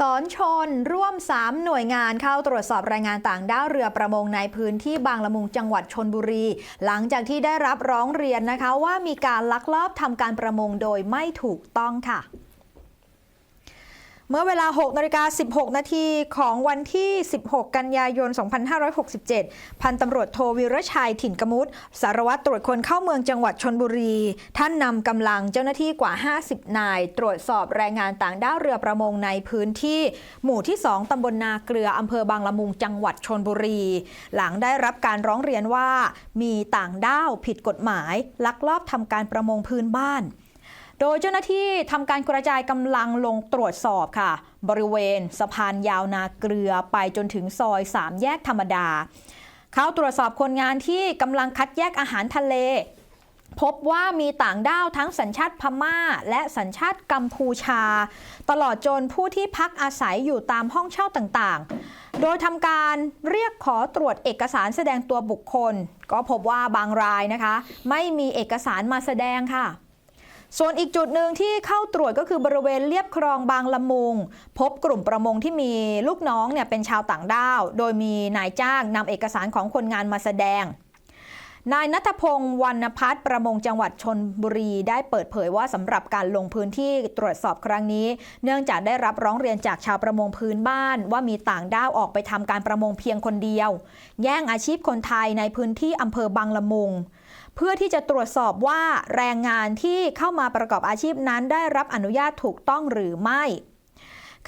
สอนชนร่วม 3 หน่วยงานเข้าตรวจสอบรายงานต่างด้าวเรือประมงในพื้นที่บางละมุงจังหวัดชนบุรี หลังจากที่ได้รับร้องเรียนนะคะว่ามีการลักลอบทำการประมงโดยไม่ถูกต้องค่ะ เมื่อเวลา 6นาฬิกา16 นาทีของวันที่ 16 กันยายน 2567 พันตำรวจโทวิรชัยถิ่นกมุตสารวัตรตรวจคนเข้าเมืองจังหวัดชนบุรี ท่านนำกำลังเจ้าหน้าที่กว่า 50 นาย ตรวจสอบแรงงานต่างด้าวเรือประมงในพื้นที่ หมู่ที่ 2 ตำบลนาเกลืออำเภอบางละมุงจังหวัดชนบุรี หลังได้รับการร้องเรียนว่า มีต่างด้าวผิดกฎหมาย ลักลอบทำการประมงพื้นบ้าน โดยเจ้าหน้าที่ทำการกระจายกำลังลงตรวจสอบค่ะ บริเวณสะพานยาวนาเกลือไปจนถึงซอย 3 แยกธรรมดา เข้าตรวจสอบคนงานที่กำลังคัดแยกอาหารทะเล พบว่ามีต่างด้าวทั้งสัญชาติพม่า และสัญชาติกัมพูชา ตลอดจนผู้ที่พักอาศัยอยู่ตามห้องเช่าต่างๆ โดยทำการเรียกขอตรวจเอกสารแสดงตัวบุคคล ก็พบว่าบางรายนะคะ ไม่มีเอกสารมาแสดงค่ะ ส่วนอีกจุดหนึ่งที่เข้าตรวจก็คือบริเวณเลียบคลองบางละมุง พบกลุ่มประมงที่มีลูกน้องเนี่ยเป็นชาวต่างด้าว โดยมีนายจ้างนำเอกสารของคนงานมาแสดง นายนัทพงศ์วรรณพัฒน์ประมงจังหวัดชนบุรี ได้เปิดเผยว่าสำหรับการลงพื้นที่ตรวจสอบครั้งนี้ เนื่องจากได้รับร้องเรียนจากชาวประมงพื้นบ้าน ว่ามีต่างด้าวออกไปทำการประมงเพียงคนเดียว แย่งอาชีพคนไทยในพื้นที่อำเภอบางละมุงเพื่อที่จะตรวจสอบว่าแรงงานที่เข้ามาประกอบอาชีพนั้นได้รับอนุญาตถูกต้องหรือไม่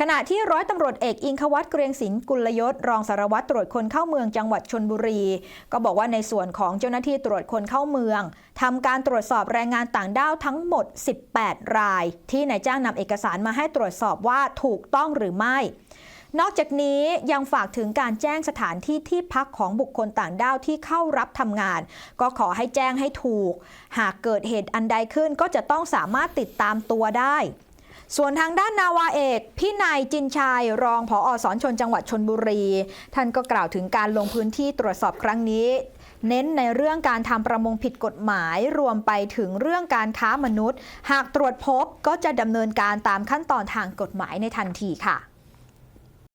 ขณะที่ร้อยตำรวจเอกอิงควัตเกรียงศิลป์กุลยศรองสารวัตรตรวจคนเข้าเมืองจังหวัดชนบุรี ก็บอกว่าในส่วนของเจ้าหน้าที่ตรวจคนเข้าเมืองทำการตรวจสอบแรงงานต่างด้าวทั้งหมด 18 ราย ที่นายจ้างนำเอกสารมาให้ตรวจสอบว่าถูกต้องหรือไม่ นอกจากนี้ยังฝากถึงการแจ้งสถานที่ที่พักของบุคคลต่างด้าวที่เข้ารับทำงาน ก็ขอให้แจ้งให้ถูก หากเกิดเหตุอันใดขึ้นก็จะต้องสามารถติดตามตัวได้ ส่วนทางด้านนาวาเอกพี่นายจินชัยรองผออสอนชนจังหวัดชนบุรี ท่านก็กล่าวถึงการลงพื้นที่ตรวจสอบครั้งนี้ เน้นในเรื่องการทำประมงผิดกฎหมายรวมไปถึงเรื่องการค้ามนุษย์ หากตรวจพบก็จะดำเนินการตามขั้นตอนทางกฎหมายในทันทีค่ะ